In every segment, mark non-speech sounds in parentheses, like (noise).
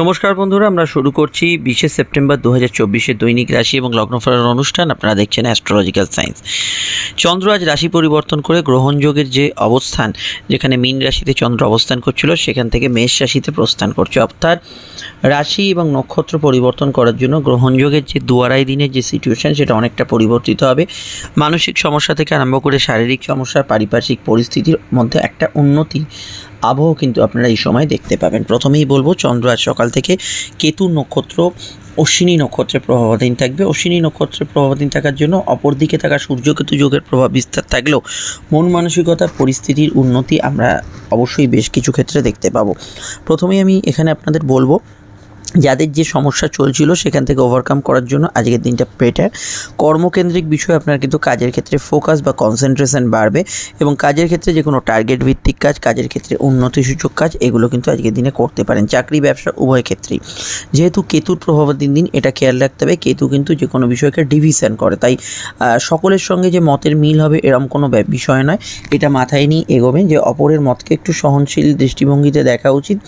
নমস্কার বন্ধুরা, আমরা শুরু করছি বিশে সেপ্টেম্বর দু হাজার চব্বিশের দৈনিক রাশি এবং লগ্নফলের অনুষ্ঠান। আপনারা দেখছেন অ্যাস্ট্রোলজিক্যাল সায়েন্স চন্দ্র আজ রাশি পরিবর্তন করে গ্রহণযোগের যে অবস্থান, যেখানে মীন রাশিতে চন্দ্র অবস্থান করছিল, সেখান থেকে মেষ রাশিতে প্রস্থান করছে। অর্থাৎ রাশি এবং নক্ষত্র পরিবর্তন করার জন্য গ্রহণযোগের যে দুয়ারাই দিনের যে সিচুয়েশন সেটা অনেকটা পরিবর্তিত হবে। মানসিক সমস্যা থেকে আরম্ভ করে শারীরিক সমস্যা, পারিপার্শ্বিক পরিস্থিতির মধ্যে একটা উন্নতি আবহ কিন্তু আপনারা এই সময় দেখতে পাবেন। প্রথমেই বলব, চন্দ্র আজ সকাল থেকে কেতু নক্ষত্র, অশ্বিনী নক্ষত্রের প্রভাবাধীন থাকবে। অশ্বিনী নক্ষত্রের প্রভাবাধীন থাকার জন্য অপরদিকে থাকা সূর্যকেতু যোগের প্রভাব বিস্তার থাকলেও মন মানসিকতার পরিস্থিতির উন্নতি আমরা অবশ্যই বেশ কিছু ক্ষেত্রে দেখতে পাবো। প্রথমেই আমি এখানে আপনাদের বলব যাদের যে সমস্যা চলছিল সেখান থেকে ওভারকাম করার জন্য আজকের দিনটা বেটার কর্মকেন্দ্রিক বিষয়ে আপনার কিন্তু কাজের ক্ষেত্রে ফোকাস বা কনসেন্ট্রেশন বাড়বে এবং কাজের ক্ষেত্রে যে কোনো টার্গেট ভিত্তিক কাজ, কাজের ক্ষেত্রে উন্নতিসূচক কাজ, এগুলো কিন্তু আজকের দিনে করতে পারেন। চাকরি, ব্যবসা, উভয় ক্ষেত্রেই। যেহেতু কেতুর প্রভাবাধীন দিন দিন এটা খেয়াল রাখতে হবে। কেতু কিন্তু যে কোনো বিষয়কে ডিভিশন করে। তাই সকলের সঙ্গে যে মতের মিল হবে এরম কোনো বিষয় নয়। এটা মাথায় নিয়ে এগোবেন যে অপরের মতকে একটু সহনশীল দৃষ্টিভঙ্গিতে দেখা উচিত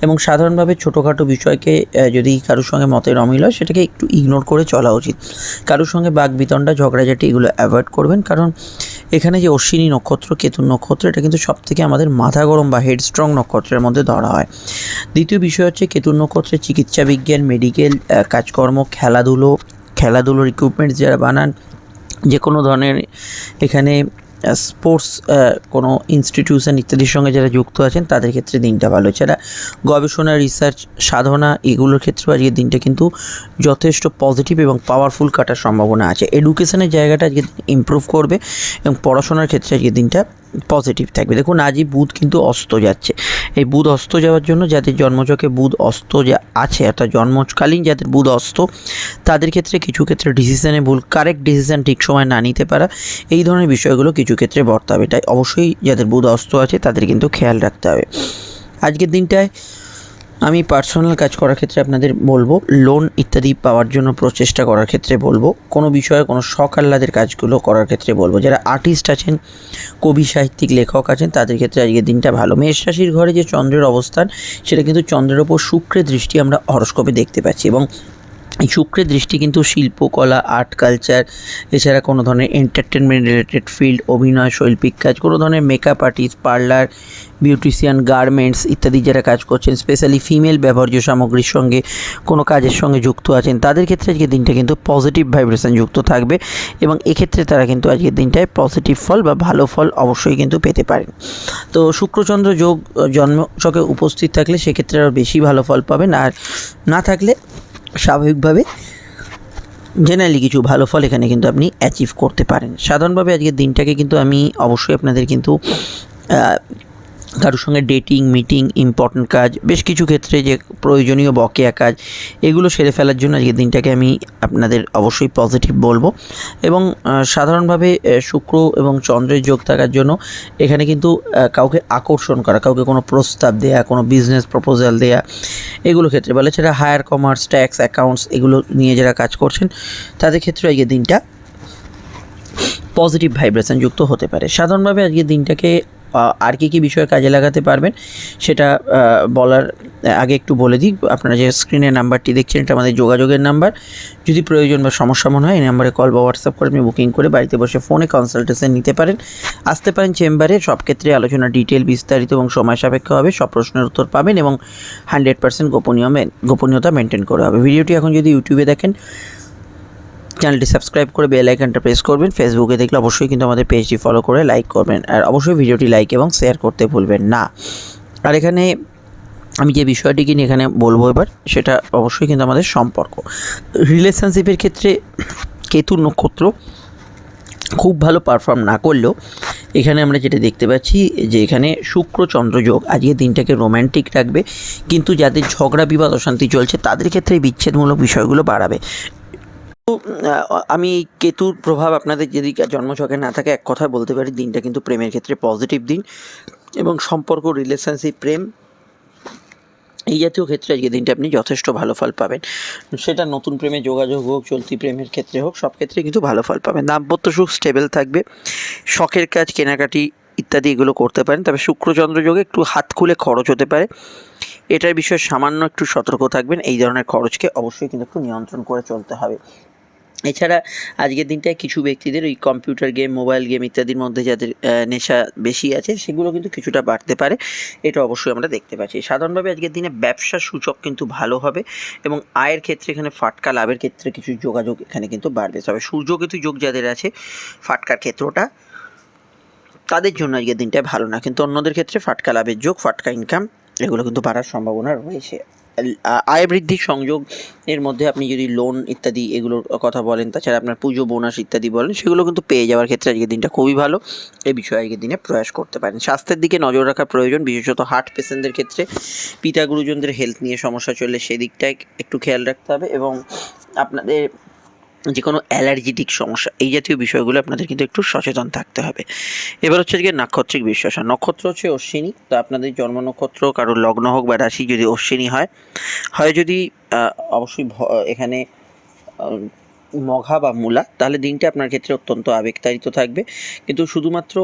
এবং সাধারণভাবে ছোটোখাটো বিষয়কে যদি কারোর সঙ্গে মতের অমিল হয়, সেটাকে একটু ইগনোর করে চলা উচিত। কারোর সঙ্গে বাঘ বিতণ্ডা ঝগড়াঝাটি এগুলো অ্যাভয়েড করবেন। কারণ এখানে যে অশ্বিনী নক্ষত্র কেতুর নক্ষত্র, এটা কিন্তু সব থেকে আমাদের মাথা গরম বা হেডস্ট্রং নক্ষত্রের মধ্যে ধরা হয়। দ্বিতীয় বিষয় হচ্ছে কেতুর নক্ষত্রের চিকিৎসা বিজ্ঞান মেডিকেল কাজকর্ম, খেলাধুলো, খেলাধুলোর ইকুইপমেন্টস যারা বানান যে কোনো ধরনের এখানে স্পোর্টস কোনো ইনস্টিটিউশন ইত্যাদির সঙ্গে যারা যুক্ত আছেন, তাদের ক্ষেত্রে দিনটা ভালো। এছাড়া গবেষণা রিসার্চ সাধনা এগুলোর ক্ষেত্রেও আজকের দিনটা কিন্তু যথেষ্ট পজিটিভ এবং পাওয়ারফুল কাটার সম্ভাবনা আছে। এডুকেশনের জায়গাটা আজকে ইম্প্রুভ করবে এবং পড়াশোনার ক্ষেত্রে আজকের দিনটা পজিটিভ থাকবে। দেখুন, আজই বুধ কিন্তু অস্ত যাচ্ছে। এই বুধ অস্ত যাওয়ার জন্য যাদের জন্মচকে বুধ অস্ত যা আছে, অর্থাৎ জন্মকালীন যাদের বুধ অস্ত, তাদের ক্ষেত্রে কিছু ক্ষেত্রে ডিসিশনে ভুল কারেক্ট ডিসিশন ঠিক সময় না নিতে পারা, এই ধরনের বিষয়গুলো কিছু ক্ষেত্রে বর্তাবে। তাই অবশ্যই যাদের বুধ অস্ত আছে, তাদের কিন্তু খেয়াল রাখতে হবে। আজকের দিনটায় আমি পার্সোনাল কাজ করার ক্ষেত্রে আপনাদের বলব লোন ইত্যাদি পাওয়ার জন্য প্রচেষ্টা করার ক্ষেত্রে বলব, কোনো বিষয়ে কোনো শখ আহ্লাদের কাজগুলো করার ক্ষেত্রে বলব। যারা আর্টিস্ট আছেন, কবি, সাহিত্যিক, লেখক আছেন, তাদের ক্ষেত্রে আজকের দিনটা ভালো। মেষ রাশির ঘরে যে চন্দ্রের অবস্থান, সেটা কিন্তু চন্দ্রের ওপর শুক্রের দৃষ্টি আমরা হরস্কোপে দেখতে পাচ্ছি এবং এই শুক্রের দৃষ্টি কিন্তু শিল্পকলা আর্ট কালচার এছাড়া কোনো ধরনের এন্টারটেনমেন্ট রিলেটেড ফিল্ড অভিনয় শৈল্পিক কাজ কোনো ধরনের makeup artist parlour beautician garments ইত্যাদি যারা কাজ করছেন স্পেশালি ফিমেল ব্যবহার্য সামগ্রীর সঙ্গে কোনো কাজের সঙ্গে যুক্ত আছেন তাদের ক্ষেত্রে আজকের দিনটা কিন্তু পজিটিভ ভাইব্রেশন যুক্ত থাকবে এবং এক্ষেত্রে তারা কিন্তু আজকের দিনটায় পজিটিভ ফল বা ভালো ফল অবশ্যই কিন্তু পেতে পারেন। তো শুক্রচন্দ্র যোগ আহ, জন্মছকে উপস্থিত থাকলে সেক্ষেত্রে আরও বেশি ভালো ফল পাবেন আর না থাকলে স্বাভাবিকভাবে। জেনারেলি কিছু ভালো ফল এখানে কিন্তু আপনি অ্যাচিভ করতে পারেন। সাধারণভাবে আজকের দিনটাকে কিন্তু আমি অবশ্যই আপনাদের কিন্তু কারোর সঙ্গে ডেটিং মিটিং ইম্পর্ট্যান্ট কাজ, বেশ কিছু ক্ষেত্রে যে প্রয়োজনীয় বকেয়া কাজ, এগুলো সেরে ফেলার জন্য আজকের দিনটাকে আমি আপনাদের অবশ্যই পজিটিভ বলব। এবং সাধারণভাবে শুক্র এবং চন্দ্রের যোগ থাকার জন্য এখানে কিন্তু কাউকে আকর্ষণ করা, কাউকে কোনো প্রস্তাব দেয়া, কোনো বিজনেস প্রপোজাল দেয়া, এগুলো ক্ষেত্রে বলে সেটা হায়ার কমার্স ট্যাক্স অ্যাকাউন্টস এগুলো নিয়ে যারা কাজ করছেন, তাদের ক্ষেত্রে আজকের দিনটা পজিটিভ ভাইব্রেশন যুক্ত হতে পারে। সাধারণভাবে আজকের দিনটাকে আর কী কী বিষয়ে কাজে লাগাতে পারবেন সেটা বলার আগে একটু বলে দিই। আপনারা যে স্ক্রিনে নাম্বারটি দেখছেন, এটা আমাদের যোগাযোগের নাম্বার। যদি প্রয়োজন বা সমস্যা মনে হয়, এই নাম্বারে কল বা হোয়াটসঅ্যাপ করে আপনি বুকিং করে বাড়িতে বসে ফোনে কনসালটেশন নিতে পারেন। আসতে পারেন চেম্বারে সব ক্ষেত্রে আলোচনা ডিটেল বিস্তারিত এবং সময় সাপেক্ষ হবে, সব প্রশ্নের উত্তর পাবেন এবং হান্ড্রেড পার্সেন্ট গোপনীয় গোপনীয়তা মেনটেন করা হবে। ভিডিওটি এখন যদি ইউটিউবে দেখেন চ্যানেলটি সাবস্ক্রাইব করে বেল আইকনটা প্রেস করবেন। ফেসবুকে দেখলে অবশ্যই কিন্তু আমাদের পেজটি ফলো করে লাইক করবেন আর অবশ্যই ভিডিওটি লাইক এবং শেয়ার করতে ভুলবেন না। আর এখানে আমি যে বিষয়টিকে নিয়ে এখানে বলব এবার, সেটা অবশ্যই কিন্তু আমাদের সম্পর্ক। রিলেশনশিপের ক্ষেত্রে কেতুর নক্ষত্র খুব ভালো পারফর্ম না করলেও এখানে আমরা যেটা দেখতে পাচ্ছি যে এখানে শুক্র চন্দ্র যোগ, আজকের দিনটাকে রোম্যান্টিক রাখবে। কিন্তু যাদের ঝগড়া বিবাদ অশান্তি চলছে, তাদের ক্ষেত্রে বিচ্ছেদমূলক বিষয়গুলো বাড়াবে। আমি কেতুর প্রভাব আপনাদের যদি জন্মছকে না থাকে, এক কথায় বলতে পারি, দিনটা কিন্তু প্রেমের ক্ষেত্রে পজিটিভ দিন এবং সম্পর্ক রিলেশনশিপ প্রেম এই জাতীয় ক্ষেত্রে আজকে দিনটা আপনি যথেষ্ট ভালো ফল পাবেন। সেটা নতুন প্রেমে যোগাযোগ হোক, চলতি প্রেমের ক্ষেত্রে হোক, সব ক্ষেত্রে কিন্তু ভালো ফল পাবেন। দাম্পত্য সুখ স্টেবল থাকবে, শখের কাজ, কেনাকাটি ইত্যাদি এগুলো করতে পারেন। তবে শুক্রচন্দ্র যোগে একটু হাত খুলে খরচ হতে পারে। এটার বিষয়ে সামান্য একটু সতর্ক থাকবেন। এই ধরনের খরচকে অবশ্যই কিন্তু একটু নিয়ন্ত্রণ করে চলতে হবে। এছাড়া আজকের দিনটায় কিছু ব্যক্তিদের ওই কম্পিউটার গেম মোবাইল গেম ইত্যাদির মধ্যে যাদের নেশা বেশি আছে, সেগুলো কিন্তু কিছুটা বাড়তে পারে। এটা অবশ্যই আমরা দেখতে পাচ্ছি। সাধারণভাবে আজকের দিনে ব্যবসা সূচক কিন্তু ভালো হবে এবং আয়ের ক্ষেত্রে এখানে ফাটকা, লাভের ক্ষেত্রে কিছু যোগাযোগ এখানে কিন্তু বাড়বে। তবে সূর্যকেতু যোগ যাদের আছে, ফাটকার ক্ষেত্রটা তাদের জন্য আজকের দিনটা ভালো না। কিন্তু অন্যদের ক্ষেত্রে ফাটকা, লাভের যোগ, ফাটকা ইনকাম এগুলো কিন্তু বাড়ার সম্ভাবনা রয়েছে। আয় বৃদ্ধির সংযোগ এর মধ্যে আপনি যদি লোন ইত্যাদি এগুলোর কথা বলেন, তাছাড়া আপনার পুজো বোনাস ইত্যাদি বলেন, সেগুলো কিন্তু পেয়ে যাওয়ার ক্ষেত্রে আজকের দিনটা খুবই ভালো। এই বিষয়ে আজকের দিনে প্রয়াস করতে পারেন। স্বাস্থ্যের দিকে নজর রাখা প্রয়োজন, বিশেষত হার্ট পেশেন্টদের ক্ষেত্রে। পিতা গুরুজনদের হেলথ নিয়ে সমস্যা চললে সেদিকটায় একটু খেয়াল রাখতে হবে এবং আপনাদের যে কোনো অ্যালার্জিটিক সমস্যা, এই জাতীয় বিষয়গুলো আপনাদের কিন্তু একটু সচেতন থাকতে হবে। এবার হচ্ছে আজকে নাক্ষত্রিক বিশ্বাস আর নক্ষত্র হচ্ছে অশ্বিনী, তো আপনাদের জন্ম নক্ষত্র, কারোর লগ্ন হোক বা রাশি যদি অশ্বিনী হয় হয় যদি অবশ্যই এখানে মঘা বা মূলা, তাহলে দিনটা আপনার ক্ষেত্রে অত্যন্ত আবেগতাড়িত থাকবে। কিন্তু শুধুমাত্র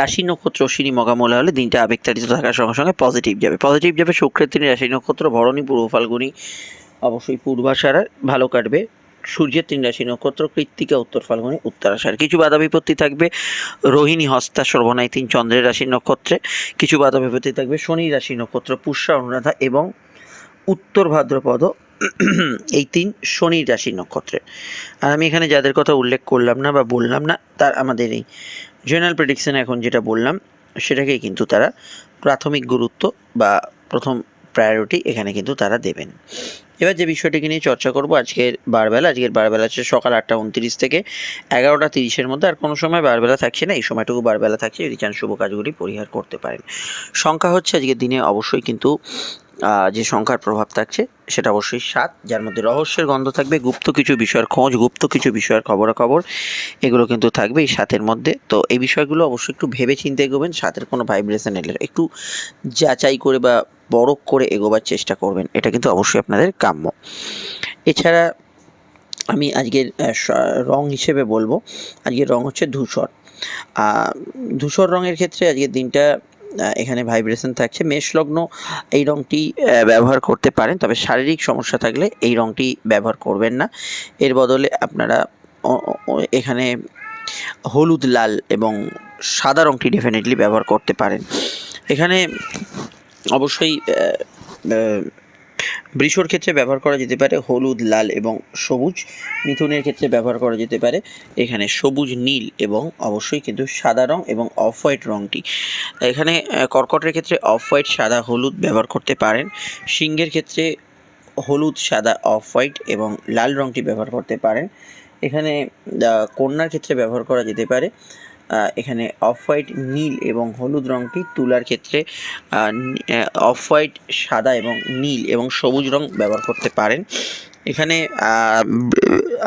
রাশি নক্ষত্র, অশ্বিনী, মঘা, মূলা হলে দিনটা আবেগতাড়িত থাকার সঙ্গে সঙ্গে পজিটিভ যাবে। পজিটিভ যাবে শুক্রের দিনে রাশি নক্ষত্র, ভরণী, পূর্ব ফাল্গুনি, অবশ্যই পূর্বাষাঢ়া ভালো কাটবে। সূর্যের তিন রাশি নক্ষত্র, কৃত্তিকা, উত্তর ফাল্গুনি উত্তরাষাঢ় কিছু বাধা বিপত্তি থাকবে, রোহিণী, হস্তা শোভনায় তিন চন্দ্রের রাশি নক্ষত্রে। কিছু বাধা বিপত্তি থাকবে, শনি রাশি নক্ষত্র, পুষ্যা, অনুরাধা এবং উত্তর ভাদ্রপদ। (clears throat) এই তিন শনি রাশি নক্ষত্রে। আর আমি এখানে যাদের কথা উল্লেখ করলাম না বা বললাম না, তার আমাদের এই জেনারেল প্রেডিকশন এখন যেটা বললাম, সেটাকেই কিন্তু তারা প্রাথমিক গুরুত্ব বা প্রথম প্রায়োরিটি এখানে কিন্তু তারা দেবেন। এবার যে বিষয়টিকে নিয়ে চর্চা করব আজকের বারবেলা আজকের বারবেলা হচ্ছে সকাল আটটা উনত্রিশ থেকে এগারোটা তিরিশের মধ্যে, আর কোনো সময় বারবেলা থাকছে না, এই সময়টুকু বারবেলা থাকছে, যদি চান শুভ কাজগুলি পরিহার করতে পারেন। সংখ্যা হচ্ছে আজকের দিনে অবশ্যই কিন্তু যে সংখ্যার প্রভাব থাকছে, সেটা অবশ্যই সাত, যার মধ্যে রহস্যের গন্ধ থাকবে, গুপ্ত কিছু বিষয়ের খোঁজ, গুপ্ত কিছু বিষয়ের খবরাখবর, এগুলো কিন্তু থাকবে এই সাতের মধ্যে। তো এই বিষয়গুলো অবশ্যই একটু ভেবে চিন্তে এগোবেন, সাতের কোনো ভাইব্রেশন এলে একটু যাচাই করে বা বরফ করে এগোবার চেষ্টা করবেন, এটা কিন্তু অবশ্যই আপনাদের কাম্য। এছাড়া আমি আজকের রং হিসেবে বলব, আজকের রং হচ্ছে ধূসর। ধূসর রঙের ক্ষেত্রে আজকের দিনটা এখানে ভাইব্রেশন থাকছে। মেষ লগ্ন এই রঙটি ব্যবহার করতে পারেন, তবে শারীরিক সমস্যা থাকলে এই রঙটি ব্যবহার করবেন না। এর বদলে আপনারা এখানে হলুদ, লাল এবং সাদা রঙটি ডেফিনেটলি ব্যবহার করতে পারেন। এখানে অবশ্যই বৃষর ক্ষেত্রে ব্যবহার করা যেতে পারে হলুদ, লাল এবং সবুজ। মিথুনের ক্ষেত্রে ব্যবহার করা যেতে পারে এখানে সবুজ, নীল এবং অবশ্যই কিন্তু সাদা রং এবং অফ হোয়াইট রঙটি এখানে কর্কটের ক্ষেত্রে অফ হোয়াইট সাদা, হলুদ ব্যবহার করতে পারেন। সিংহের ক্ষেত্রে হলুদ, সাদা অফ হোয়াইট এবং লাল রঙটি ব্যবহার করতে পারেন। এখানে কন্যার ক্ষেত্রে ব্যবহার করা যেতে পারে। এখানে অফ হোয়াইট নীল এবং হলুদ রঙটি তুলার ক্ষেত্রে অফ হোয়াইট সাদা এবং নীল এবং সবুজ রং ব্যবহার করতে পারেন। এখানে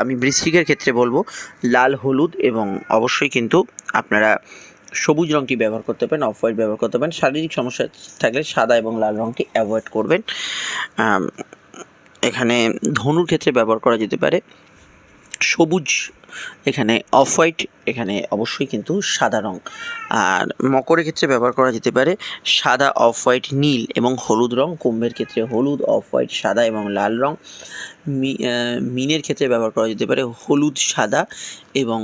আমি বৃশ্চিকের ক্ষেত্রে বলব, লাল, হলুদ এবং অবশ্যই কিন্তু আপনারা সবুজ রঙটি ব্যবহার করতে পারেন অফ হোয়াইট ব্যবহার করতে পারেন। শারীরিক সমস্যা থাকলে সাদা এবং লাল রঙটি অ্যাভয়েড করবেন। এখানে ধনুর ক্ষেত্রে ব্যবহার করা যেতে পারে। সবুজ এখানে অফ হোয়াইট এখানে অবশ্যই কিন্তু সাদা রং। আর মকরের ক্ষেত্রে ব্যবহার করা যেতে পারে সাদা অফ হোয়াইট নীল এবং হলুদ রং। কুম্ভের ক্ষেত্রে হলুদ অফ হোয়াইট সাদা এবং লাল রং। মিনের ক্ষেত্রে ব্যবহার করা যেতে পারে হলুদ, সাদা এবং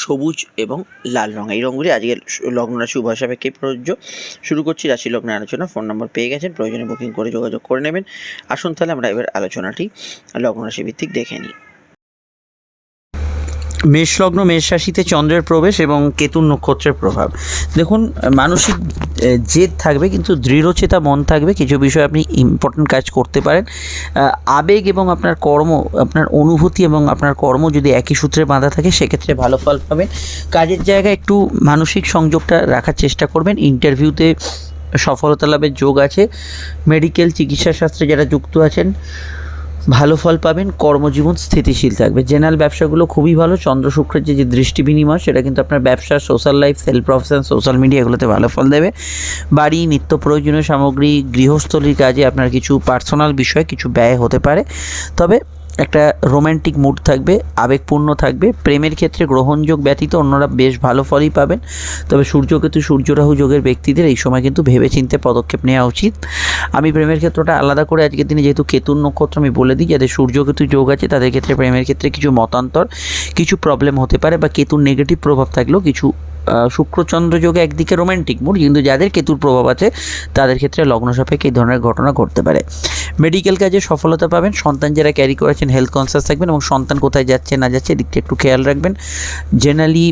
সবুজ এবং লাল রং। এই রঙগুলি আজকের লগ্ন রাশি উভয় সাপেক্ষে প্রযোজ্য। শুরু করছি রাশি লগ্নের আলোচনা। ফোন নম্বর পেয়ে গেছেন। প্রয়োজনে বুকিং করে যোগাযোগ করে নেবেন। আসুন তাহলে আমরা এবার আলোচনাটি লগ্ন রাশি ভিত্তিক দেখে নিই। মেষ লগ্ন মেষ রাশিতে চন্দ্রের প্রবেশ এবং কেতুর নক্ষত্রের প্রভাব। দেখুন, মানসিক জেদ থাকবে, কিন্তু দৃঢ়চেতা মন থাকবে। কিছু বিষয়ে আপনি ইম্পর্টেন্ট কাজ করতে পারেন। আবেগ এবং আপনার কর্ম, আপনার অনুভূতি এবং আপনার কর্ম যদি একই সূত্রে বাঁধা থাকে, সেক্ষেত্রে ভালো ফল পাবেন। কাজের জায়গায় একটু মানসিক সংযোগটা রাখার চেষ্টা করবেন। ইন্টারভিউতে সফলতা লাভের যোগ আছে। মেডিকেল, চিকিৎসা শাস্ত্রে যারা যুক্ত আছেন ভালো ফল পাবেন, কর্মজীবন স্থিতিশীল থাকবে। জেনারেল ব্যবসাগুলো খুবই ভালো, চন্দ্র শুক্রের যে দৃষ্টি বিনিময়, সেটা কিন্তু আপনার ব্যবসা social life self profession social media এগুলোতে ভালো ফল দেবে। বাড়ি, নিত্য প্রয়োজনীয় সামগ্রী, গৃহস্থলীর কাজে আপনার কিছু পার্সোনাল বিষয়ে, কিছু ব্যয় হতে পারে। তবে একটা রোম্যান্টিক মুড থাকবে, আবেগপূর্ণ থাকবে, প্রেমের ক্ষেত্রে গ্রহণযোগ ব্যতীত অন্যরা বেশ ভালো ফলই পাবেন। তবে সূর্যকেতু সূর্যরাহু যোগের ব্যক্তিদের এই সময় কিন্তু ভেবেচিন্তে পদক্ষেপ নেওয়া উচিত। আমি প্রেমের ক্ষেত্রটা আলাদা করে আজকের দিনে যেহেতু কেতুর নক্ষত্র আমি বলে দিই, যাদের সূর্যকেতু যোগ আছে তাদের ক্ষেত্রে প্রেমের ক্ষেত্রে কিছু মতান্তর, কিছু প্রবলেম হতে পারে বা কেতুর নেগেটিভ প্রভাব থাকলেও কিছু শুক্রচন্দ্র যোগে একদিকে রোম্যান্টিক মুড কিন্তু যাদের কেতুর প্রভাব আছে, তাদের ক্ষেত্রে লগ্ন সাপেক্ষে এই ধরনের ঘটনা ঘটতে পারে। মেডিকেল কাজে সফলতা পাবেন, সন্তান যারা ক্যারি করেছেন হেলথ কনসিয়াস থাকবেন এবং সন্তান কোথায় যাচ্ছে, না যাচ্ছে, এদিকটা একটু খেয়াল রাখবেন। জেনারেলি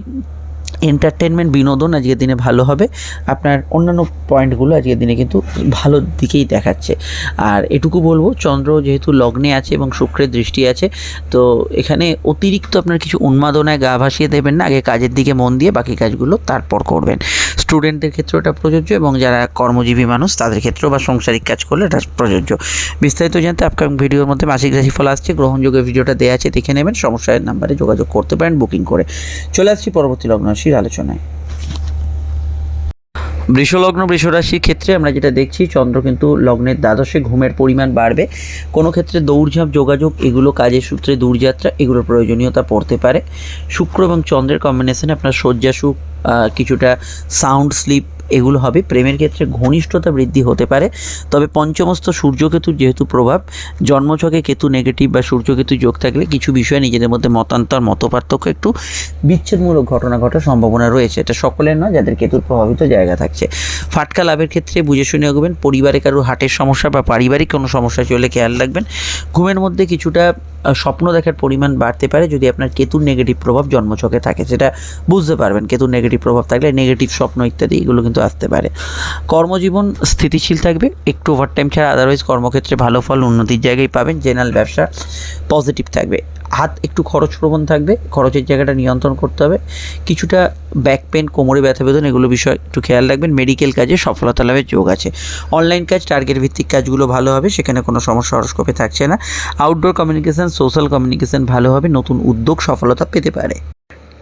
এন্টারটেনমেন্ট বিনোদন আজকের দিনে ভালো হবে। আপনার অন্যান্য পয়েন্টগুলো আজকের দিনে কিন্তু ভালো দিকেই দেখাচ্ছে। আর এটুকু বলব, চন্দ্র যেহেতু লগ্নে আছে এবং শুক্রের দৃষ্টি আছে, তো এখানে অতিরিক্ত আপনার কিছু উন্মাদনায় গা ভাসিয়ে দেবেন না, আগে কাজের দিকে মন দিয়ে বাকি কাজগুলো তারপর করবেন। স্টুডেন্টদের ক্ষেত্রে এটা প্রযোজ্য এবং যারা কর্মজীবী মানুষ, তাদের ক্ষেত্রেও বা সাংসারিক কাজ করলে এটা প্রযোজ্য। বিস্তারিত জানতে আপকামিং ভিডিওর মধ্যে মাসিক রাশিফল আসছে, গ্রহণযোগ্য ভিডিওটা দেওয়া আছে, দেখে নেবেন। সমস্যার নাম্বারে যোগাযোগ করতে পারেন বুকিং করে চলে আসছি পরবর্তী লগ্ন রাশির আলোচনায়। বৃষলগ্ন বৃষরাশির ক্ষেত্রে আমরা যেটা দেখছি, চন্দ্র কিন্তু লগ্নের দ্বাদশে ঘুমের পরিমাণ বাড়বে। কোনো ক্ষেত্রে দৌড়ঝাঁপ, যোগাযোগ, এগুলো কাজের সূত্রে দূরযাত্রা, এগুলোর প্রয়োজনীয়তা পড়তে পারে। শুক্র এবং চন্দ্রের কম্বিনেশানে আপনার শয্যাসুখ কিছুটা সাউন্ড স্লিপ এগুলো হবে। প্রেমের ক্ষেত্রে ঘনিষ্ঠতা বৃদ্ধি হতে পারে। তবে পঞ্চমস্ত সূর্যকেতুর যেহেতু প্রভাব, জন্মছকে কেতু নেগেটিভ বা সূর্যকেতু যোগ থাকলে কিছু বিষয়ে নিজেদের মধ্যে মতান্তর, মতপার্থক্য একটু বিচ্ছেদমূলক ঘটনা ঘটার সম্ভাবনা রয়েছে। এটা সকলের নয়, যাদের কেতুর প্রভাবিত জায়গা থাকছে। ফাটকা লাভের ক্ষেত্রে বুঝে শুনে এগোবেন। পরিবারে কারও হার্টের সমস্যা বা পারিবারিক কোনো সমস্যা চলে খেয়াল রাখবেন। ঘুমের মধ্যে কিছুটা স্বপ্ন দেখার পরিমাণ বাড়তে পারে যদি আপনার কেতুর নেগেটিভ প্রভাব জন্মছকে থাকে। সেটা বুঝতে পারবেন। কেতুর নেগেটিভ প্রভাব থাকলে নেগেটিভ স্বপ্ন ইত্যাদি, এগুলো কিন্তু আসতে পারে। কর্মজীবন স্থিতিশীল থাকবে, একটু ওভারটাইম ছাড়া আদারওয়াইজ কর্মক্ষেত্রে ভালো ফল উন্নতির জায়গায় পাবেন জেনারেল ব্যবসা পজিটিভ থাকবে। হাত একটু খরচ প্রবণ থাকবে, খরচের জায়গাটা নিয়ন্ত্রণ করতে হবে। কিছুটা ব্যাক পেন কোমরে ব্যথা বেদন, এগুলো বিষয় একটু খেয়াল রাখবেন। মেডিকেল কাজে সফলতা লাভের যোগ আছে। অনলাইন কাজ টার্গেট ভিত্তিক কাজগুলো ভালো হবে, সেখানে কোনো সমস্যা হরস্কোপে থাকছে না। আউটডোর কমিউনিকেশান সোশ্যাল কমিউনিকেশান ভালো হবে, নতুন উদ্যোগ সফলতা পেতে পারে।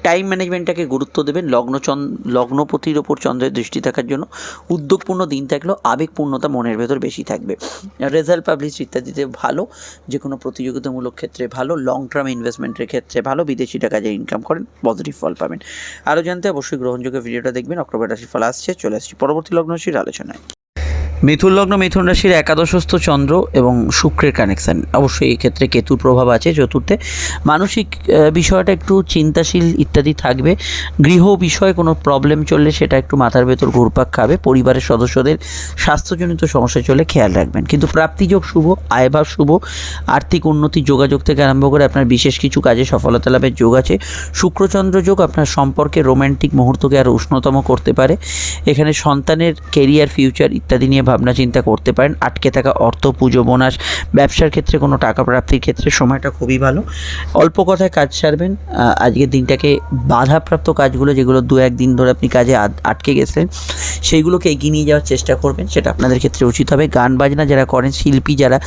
টাইম ম্যানেজমেন্টটাকে গুরুত্ব দেবেন, লগ্ন লগ্নপতির ওপর চন্দ্রের দৃষ্টি থাকার জন্য। উদ্যোগপূর্ণ দিন থাকলেও আবেগপূর্ণতা মনের ভেতর বেশি থাকবে। রেজাল্ট পাবলিশ ইত্যাদিতে ভালো যে কোনো প্রতিযোগিতামূলক ক্ষেত্রে ভালো লং টার্ম ইনভেস্টমেন্টের ক্ষেত্রে ভালো বিদেশি টাকা যে ইনকাম করেন পজিটিভ ফল পাবেন। আরও জানতে অবশ্যই গ্রহণযোগ্য ভিডিওটা দেখবেন, অক্টোবর রাশি ফল আসছে, চলে আসছি পরবর্তী লগ্ন রাশির আলোচনায়। মিথুন লগ্ন, মিথুন রাশির একাদশস্থ চন্দ্র এবং শুক্রের কানেকশান অবশ্যই এই ক্ষেত্রে কেতুর প্রভাব আছে চতুর্থে। মানসিক বিষয়টা একটু চিন্তাশীল ইত্যাদি থাকবে। গৃহ বিষয়ে কোনো প্রবলেম চললে সেটা একটু মাথার ভেতর ঘুরপাক খাবে। পরিবারের সদস্যদের স্বাস্থ্যজনিত সমস্যা চলে খেয়াল রাখবেন। কিন্তু প্রাপ্তিযোগ শুভ, আয়ভাব শুভ। আর্থিক উন্নতি, যোগাযোগ থেকে আরম্ভ করে আপনার বিশেষ কিছু কাজে সফলতা লাভের যোগ আছে। শুক্রচন্দ্র যোগ আপনার সম্পর্কে রোম্যান্টিক মুহূর্তকে আরও উষ্ণতম করতে পারে। এখানে সন্তানের কেরিয়ার ফিউচার ইত্যাদি নিয়ে ভাবনা চিন্তা করতে পারেন, আটকে থাকা অর্থ, পুজো, বোনাস, ব্যবসার ক্ষেত্রে কোনো টাকা প্রাপ্তির ক্ষেত্রে সময়টা খুবই ভালো। অল্প কথায় কাজ সারবেন আজকের দিনটাকে বাধাপ্রাপ্ত কাজগুলো যেগুলো দু একদিন ধরে আপনি কাজে আটকে গেছেন, সেইগুলোকে এগিয়ে নিয়ে যাওয়ার চেষ্টা করবেন, সেটা আপনাদের ক্ষেত্রে উচিত হবে। গান বাজনা যারা করেন, শিল্পী যারা,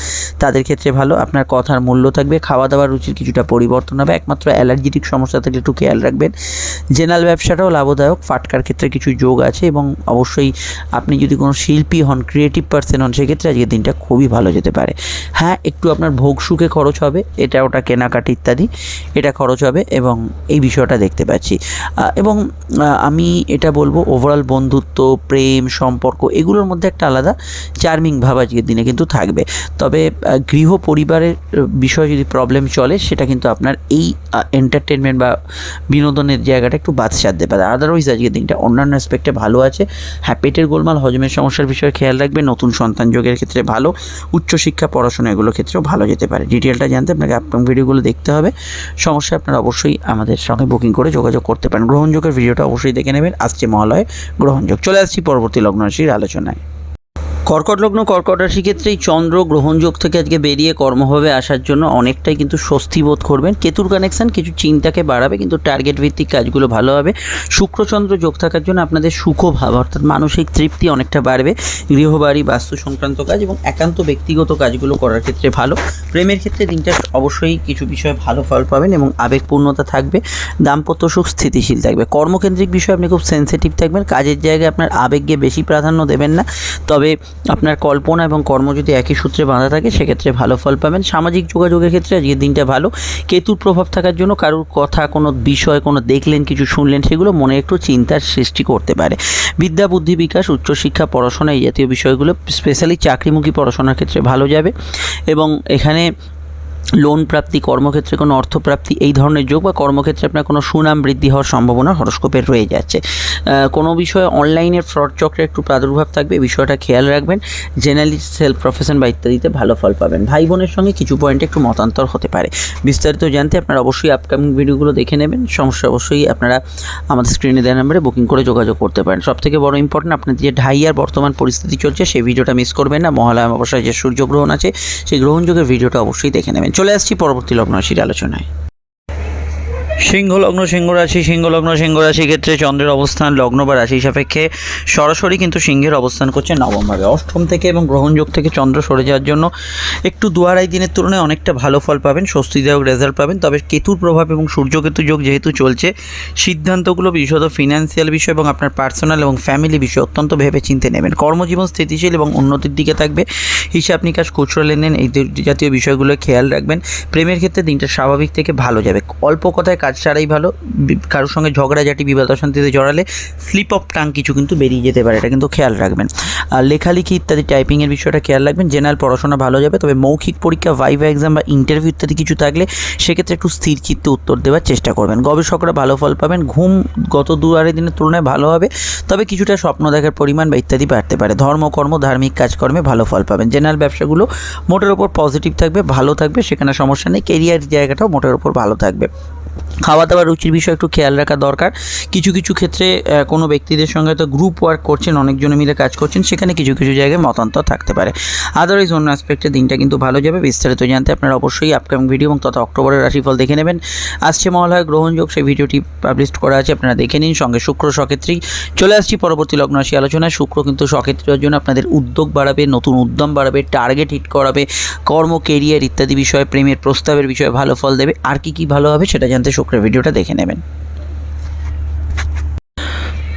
তাদের ক্ষেত্রে ভালো। আপনার কথার মূল্য থাকবে খাওয়া দাওয়ার রুচির কিছুটা পরিবর্তন হবে, একমাত্র অ্যালার্জেটিক সমস্যা থাকলে একটু খেয়াল রাখবেন। জেনারেল ব্যবসাটাও লাভদায়ক, ফাটকার ক্ষেত্রে কিছু যোগ আছে এবং অবশ্যই আপনি যদি কোনো শিল্পী হন ক্রিয়েটিভ পার্সন হন, সেক্ষেত্রে আজকের দিনটা খুবই ভালো যেতে পারে। হ্যাঁ একটু আপনার ভোগ সুখে খরচ হবে, এটা ওটা কেনাকাটি ইত্যাদি, এটা খরচ হবে এবং এই বিষয়টা দেখতে পাচ্ছি। এবং আমি এটা বলব ওভারঅল বন্ধুত্ব, প্রেম, সম্পর্ক, এগুলোর মধ্যে একটা আলাদা চার্মিং ভাব আজকের দিনে কিন্তু থাকবে। তবে গৃহ পরিবারের বিষয়ে যদি প্রবলেম চলে, সেটা কিন্তু আপনার এই এন্টারটেনমেন্ট বা বিনোদনের জায়গাটা একটু বাদ সাধতে পারে। আদারওয়াইজ আজকের দিনটা অন্যান্য অ্যাসপেক্টে ভালো আছে। হ্যাঁ পেটের গোলমাল, হজমের সমস্যার বিষয়ে খেয়াল রাখবে নতুন সন্তান যোগের ক্ষেত্রে ভালো, উচ্চশিক্ষা পড়াশোনা এগুলোর ক্ষেত্রেও ভালো যেতে পারে। ডিটেলটা জানতে আপনাকে আপকাম ভিডিওগুলো দেখতে হবে। সমস্যা আপনারা অবশ্যই আমাদের সঙ্গে বুকিং করে যোগাযোগ করতে পারেন। গ্রহণযোগের ভিডিওটা অবশ্যই দেখে নেবেন। আসছে মহালয় গ্রহণযোগ চলে আসছি পরবর্তী লগ্ন রাশির আলোচনায়। কর্কট লগ্ন, কর্কট রাশি ক্ষেত্রে এই চন্দ্র গ্রহণযোগ থেকে আজকে বেরিয়ে কর্মভাবে আসার জন্য অনেকটাই কিন্তু স্বস্তি বোধ করবেন। কেতুর কানেকশন কিছু চিন্তাকে বাড়াবে, কিন্তু টার্গেট ভিত্তিক কাজগুলো ভালো হবে। শুক্রচন্দ্র যোগ থাকার জন্য আপনাদের সুখভাব অর্থাৎ মানসিক তৃপ্তি অনেকটা বাড়বে। গৃহবাড়ি বাস্তু সংক্রান্ত কাজ এবং একান্ত ব্যক্তিগত কাজগুলো করার ক্ষেত্রে ভালো। প্রেমের ক্ষেত্রে দিনটা অবশ্যই কিছু বিষয়ে ভালো ফল পাবেন এবং আবেগপূর্ণতা থাকবে। দাম্পত্য সুখ স্থিতিশীল থাকবে। কর্মকেন্দ্রিক বিষয়ে আপনি খুব সেন্সিটিভ থাকবেন। কাজের জায়গায় আপনার আবেগকে বেশি প্রাধান্য দেবেন না। তবে আপনার কল্পনা এবং কর্ম যদি একই সূত্রে বাঁধা থাকে, সেক্ষেত্রে ভালো ফল পাবেন। সামাজিক যোগাযোগের ক্ষেত্রে আজকের দিনটা ভালো। কেতুর প্রভাব থাকার জন্য কারোর কথা, কোনো বিষয়, কোনো দেখলেন, কিছু শুনলেন, সেগুলো মনে একটু চিন্তার সৃষ্টি করতে পারে। বিদ্যা, বুদ্ধি বিকাশ, উচ্চশিক্ষা, পড়াশোনা এই জাতীয় বিষয়গুলো, স্পেশালি চাকরিমুখী পড়াশোনার ক্ষেত্রে ভালো যাবে। এবং এখানে লোন প্রাপ্তি, কর্মক্ষেত্রে কোনো অর্থপ্রাপ্তি এই ধরনের যোগ বা কর্মক্ষেত্রে আপনার কোনো সুনাম বৃদ্ধি হওয়ার সম্ভাবনা হরস্কোপের রয়ে যাচ্ছে। কোনো বিষয়ে অনলাইনের ফ্রড চক্রে একটু প্রাদুর্ভাব থাকবে বিষয়টা খেয়াল রাখবেন। জেনারেলি সেলফ প্রফেশন বা ইত্যাদিতে ভালো ফল পাবেন। ভাই বোনের সঙ্গে কিছু পয়েন্টে একটু মতান্তর হতে পারে। বিস্তারিত জানতে আপনারা অবশ্যই আপকামিং ভিডিওগুলো দেখে নেবেন। সমস্যা অবশ্যই আপনারা আমাদের স্ক্রিনে দেওয়া নাম্বারে বুকিং করে যোগাযোগ করতে পারেন। সব থেকে বড় ইম্পর্টেন্ট আপনাদের যে ঢাইয়ার বর্তমান পরিস্থিতি চলছে, সেই ভিডিওটা মিস করবেন না। মহালয়া অবশ্যই যে সূর্যগ্রহণ আছে, সেই গ্রহণযোগের ভিডিওটা অবশ্যই দেখে নেবেন। চলে আসছি পরবর্তী লগ্ন রাশির আলোচনায়। সিংহ লগ্ন সিংহ রাশি সিংহ লগ্ন সিংহ রাশি ক্ষেত্রে চন্দ্রের অবস্থান লগ্ন বা রাশি সাপেক্ষে সরাসরি কিন্তু সিংহের অবস্থান করছে নবমভাবে অষ্টম থেকে এবং গ্রহণযোগ থেকে চন্দ্র সরে যাওয়ার জন্য একটু দু আড়াই দিনের তুলনায় অনেকটা ভালো ফল পাবেন, স্বস্তিদায়ক রেজাল্ট পাবেন। তবে কেতুর প্রভাব এবং সূর্যকেতু যোগ যেহেতু চলছে, সিদ্ধান্তগুলো বিশেষত ফিনান্সিয়াল বিষয় এবং আপনার পার্সোনাল এবং ফ্যামিলি বিষয় অত্যন্ত ভেবে চিন্তে নেবেন। কর্মজীবন স্থিতিশীল এবং উন্নতির দিকে থাকবে। হিসাব নিকাশ, খুচরো লেনদেন এই জাতীয় বিষয়গুলো খেয়াল রাখবেন। প্রেমের ক্ষেত্রে দিনটা স্বাভাবিক থেকে ভালো যাবে। অল্প কথায় কাজ ছাড়াই ভালো। কারোর সঙ্গে ঝগড়াঝাটি বিবাদ, অশান্তিতে জড়ালে স্লিপ অফ টাং কিছু কিন্তু বেরিয়ে যেতে পারে, এটা কিন্তু খেয়াল রাখবেন। আর লেখালেখি ইত্যাদি টাইপিংয়ের বিষয়টা খেয়াল রাখবেন জেনারেল পড়াশোনা ভালো যাবে, তবে মৌখিক পরীক্ষা ভাইভা এক্সাম বা ইন্টারভিউ ইত্যাদি কিছু থাকলে সেক্ষেত্রে একটু স্থির চিত্তে উত্তর দেওয়ার চেষ্টা করবেন। গবেষকরা ভালো ফল পাবেন, ঘুম গত দু আড়াই দিনের তুলনায় ভালো হবে, তবে কিছুটা স্বপ্ন দেখার পরিমাণ বা ইত্যাদি বাড়তে পারে। ধর্মকর্ম ধার্মিক কাজকর্মে ভালো ফল পাবেন। জেনারেল ব্যবসাগুলো মোটের ওপর পজিটিভ থাকবে, ভালো থাকবে, সেখানে সমস্যা নেই কেরিয়ার জায়গাটাও মোটের ওপর ভালো থাকবে। খাওয়া দাওয়ার রুচির বিষয় একটু খেয়াল রাখা দরকার। কিছু কিছু ক্ষেত্রে কোনো ব্যক্তিদের সঙ্গে তো গ্রুপ ওয়ার্ক করছেন, অনেকজনে মিলে কাজ করছেন, সেখানে কিছু কিছু জায়গায় মতান্তর থাকতে পারে। আদারওয়াইজ অন্য অ্যাসপেক্টে দিনটা কিন্তু ভালো যাবে। বিস্তারিত জানতে আপনারা অবশ্যই আপকামিং ভিডিও এবং তথা অক্টোবরের রাশিফল দেখে নেবেন। আসছে মহালয় গ্রহণযোগ সেই ভিডিওটি পাবলিশ করা আছে, আপনারা দেখে নিন। সঙ্গে শুক্র সক্ষেত্রেই চলে আসছি পরবর্তী লগ্ন রাশি আলোচনায়। শুক্র কিন্তু সক্ষেত্রের জন্য আপনাদের উদ্যোগ বাড়াবে, নতুন উদ্যম বাড়াবে টার্গেট হিট করাবে, কর্ম কেরিয়ার ইত্যাদি বিষয়ে, প্রেমের প্রস্তাবের বিষয়ে ভালো ফল দেবে। আর কি কি ভালো হবে সেটা জানতে শুক্রের ভিডিওটা দেখে নেবেন।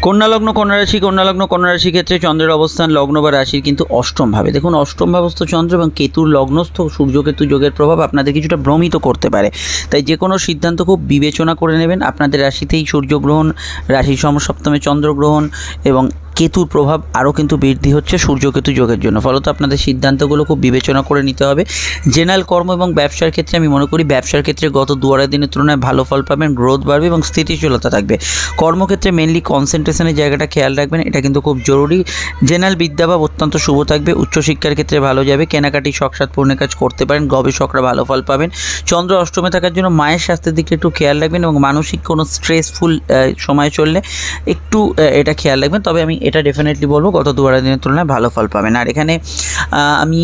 কন্যা লগ্ন, কন্যা রাশি, কন্যা লগ্ন, কন্যা রাশি ক্ষেত্রে চন্দ্রের অবস্থান লগ্ন বা রাশির কিন্তু অষ্টম ভাবে দেখুন অষ্টম ভাবস্থ চন্দ্র এবং কেতুর লগ্নস্থ সূর্যকেতু যোগের প্রভাব আপনাদের কিছুটা ভ্রমিত করতে পারে। তাই যে কোনো সিদ্ধান্ত খুব বিবেচনা করে নেবেন। আপনাদের রাশিতেই সূর্যগ্রহণ রাশির সমসপ্তমে চন্দ্রগ্রহণ এবং কেতুর প্রভাব আরও কিন্তু বৃদ্ধি হচ্ছে সূর্যকেতু যোগের জন্য। ফলত আপনাদের সিদ্ধান্তগুলো খুব বিবেচনা করে নিতে হবে। জেনারেল কর্ম এবং ব্যবসার ক্ষেত্রে আমি মনে করি ব্যবসার ক্ষেত্রে গত দু আড়াই দিনের তুলনায় ভালো ফল পাবেন গ্রোথ বাড়বে এবং স্থিতিশীলতা থাকবে। কর্মক্ষেত্রে মেনলি কনসেন্ট্রেশনের জায়গাটা খেয়াল রাখবেন, এটা কিন্তু খুব জরুরি। জেনারেল বিদ্যাভাব অত্যন্ত শুভ থাকবে, উচ্চশিক্ষার ক্ষেত্রে ভালো যাবে, কেনাকাটি শখসাত পূর্ণের কাজ করতে পারেন, গবেষকরা ভালো ফল পাবেন। চন্দ্র অষ্টমে থাকার জন্য মায়ের স্বাস্থ্যের দিকে একটু খেয়াল রাখবেন এবং মানসিক কোনো স্ট্রেসফুল সময় চললে একটু এটা খেয়াল রাখবেন। তবে আমি এটা ডেফিনেটলি বলব, গত দু আড়াই দিনের তুলনায় ভালো ফল পাবেন। আর এখানে আমি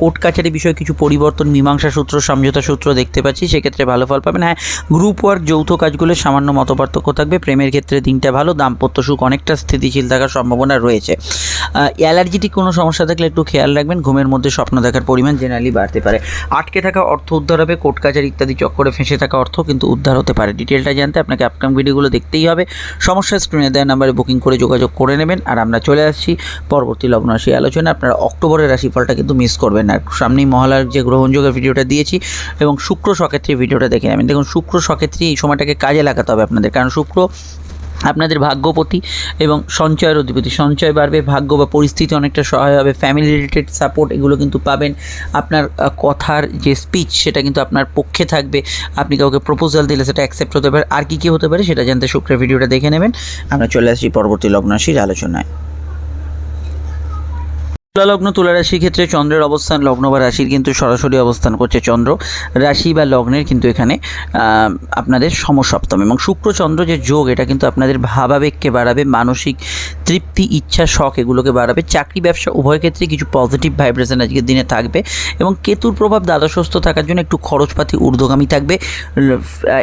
কোর্ট কাছারি বিষয়ে কিছু পরিবর্তন, মীমাংসা সূত্র, সমঝোতা সূত্র দেখতে পাচ্ছি, সেক্ষেত্রে ভালো ফল পাবেন। হ্যাঁ গ্রুপ ওয়ার্ক যৌথ কাজগুলো সামান্য মতপার্থক্য থাকবে, প্রেমের ক্ষেত্রে দিনটা ভালো, দাম্পত্য সুখ অনেকটা স্থিতিশীল থাকার সম্ভাবনা রয়েছে। অ্যালার্জিটিক কোনো সমস্যা থাকলে একটু খেয়াল রাখবেন, ঘুমের মধ্যে স্বপ্ন দেখার পরিমাণ জেনারেলি বাড়তে পারে। আটকে থাকা অর্থ উদ্ধার হবে, কোর্ট কাছারি ইত্যাদি চক্করে ফেঁসে থাকা অর্থ কিন্তু উদ্ধার হতে পারে। ডিটেলটা জানতে আপনাকে আপকাম ভিডিওগুলো দেখতেই হবে। সমস্যা স্ক্রিনে দেওয়া নাম্বারে বুকিং করে যোগাযোগ করে নেবেন। আর আমরা চলে আসছি পরবর্তী লগ্ন রাশি আলোচনা আপনারা অক্টোবরের রাশিফলটা কিন্তু মিস করবেন। না সামনেই মহালয়ার যে গ্রহণযোগের ভিডিওটা দিয়েছি এবং শুক্র সক্ষেত্রে ভিডিওটা দেখে নেবেন। দেখুন, শুক্র সক্ষেত্রে এই সময়টাকে কাজে লাগাতে হবে আপনাদের। কারণ শুক্র আপনাদের ভাগ্যপতি এবং সঞ্চয়ের অধিপতি। সঞ্চয় বাড়বে, ভাগ্য বা পরিস্থিতি অনেকটা সহায় হবে ফ্যামিলি রিলেটেড সাপোর্ট এগুলো কিন্তু পাবেন। আপনার কথার যে স্পিচ সেটা কিন্তু আপনার পক্ষে থাকবে। আপনি কাউকে প্রপোজাল দিলে সেটা অ্যাকসেপ্ট হতে পারে। আর কী কী হতে পারে সেটা জানতে শুক্রের ভিডিওটা দেখে নেবেন। আমরা চলে আসি পরবর্তী লগ্নাশীর আলোচনায়। তুলা লগ্ন, তুলা রাশির ক্ষেত্রে চন্দ্রের অবস্থান, লগ্ন বা রাশির কিন্তু সরাসরি অবস্থান করছে চন্দ্র। রাশি বা লগ্নের কিন্তু এখানে আপনাদের সমসপ্তম এবং শুক্র, চন্দ্র যে যোগ, এটা কিন্তু আপনাদের ভাবাবেগকে বাড়াবে, মানসিক তৃপ্তি, ইচ্ছা, শখ এগুলোকে বাড়াবে, চাকরি, ব্যবসা, উভয় ক্ষেত্রে কিছু পজিটিভ ভাইব্রেশন আজকের দিনে থাকবে এবং কেতুর প্রভাব দ্বাদশস্থ থাকার জন্য একটু খরচপাতি, ঊর্ধ্বগামী থাকবে।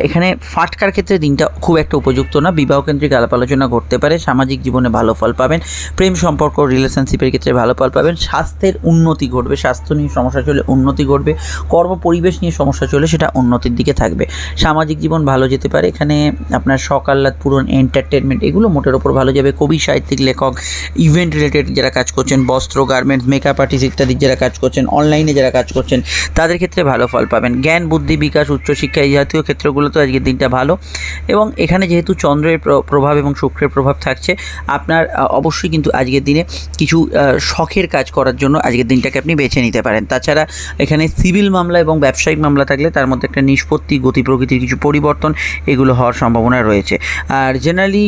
এখানে ফাটকার ক্ষেত্রে দিনটা খুব একটা উপযুক্ত না বিবাহ কেন্দ্রিক আলাপ আলোচনা ঘটতে পারে, সামাজিক জীবনে ভালো ফল পাবেন, প্রেম সম্পর্ক রিলেশনশিপের ক্ষেত্রে ভালো ফল পাবেন। পাবেন, স্বাস্থ্যের উন্নতি ঘটবে, স্বাস্থ্য নিয়ে সমস্যা চলে উন্নতি ঘটবে কর্ম পরিবেশ নিয়ে সমস্যা চলে সেটা উন্নতির দিকে থাকবে। সামাজিক জীবন ভালো যেতে পারে, এখানে আপনার সকাল্লাদ পূরণ এন্টারটেনমেন্ট এগুলো মোটের ওপর ভালো যাবে। কবি, সাহিত্যিক, লেখক ইভেন্ট রিলেটেড যারা কাজ করছেন, বস্ত্র গার্মেন্টস মেকআপ আর্টিস্ট ইত্যাদি যারা কাজ করছেন অনলাইনে যারা কাজ করছেন, তাদের ক্ষেত্রে ভালো ফল পাবেন। জ্ঞান, বুদ্ধি, বিকাশ, উচ্চশিক্ষা এই জাতীয় ক্ষেত্রগুলোতে আজকের দিনটা ভালো। এবং এখানে যেহেতু চন্দ্রের প্র- প্রভাব এবং শুক্রের প্রভাব থাকছে, আপনার অবশ্যই কিন্তু আজকের দিনে কিছু শখের কাজ করার জন্য আজকের দিনটাকে আপনি বেছে নিতে পারেন। তাছাড়া এখানে সিভিল মামলা এবং ব্যবসায়িক মামলা থাকলে তার মধ্যে একটা নিষ্পত্তি, গতি প্রকৃতির কিছু পরিবর্তন এগুলো হওয়ার সম্ভাবনা রয়েছে। আর জেনারেলি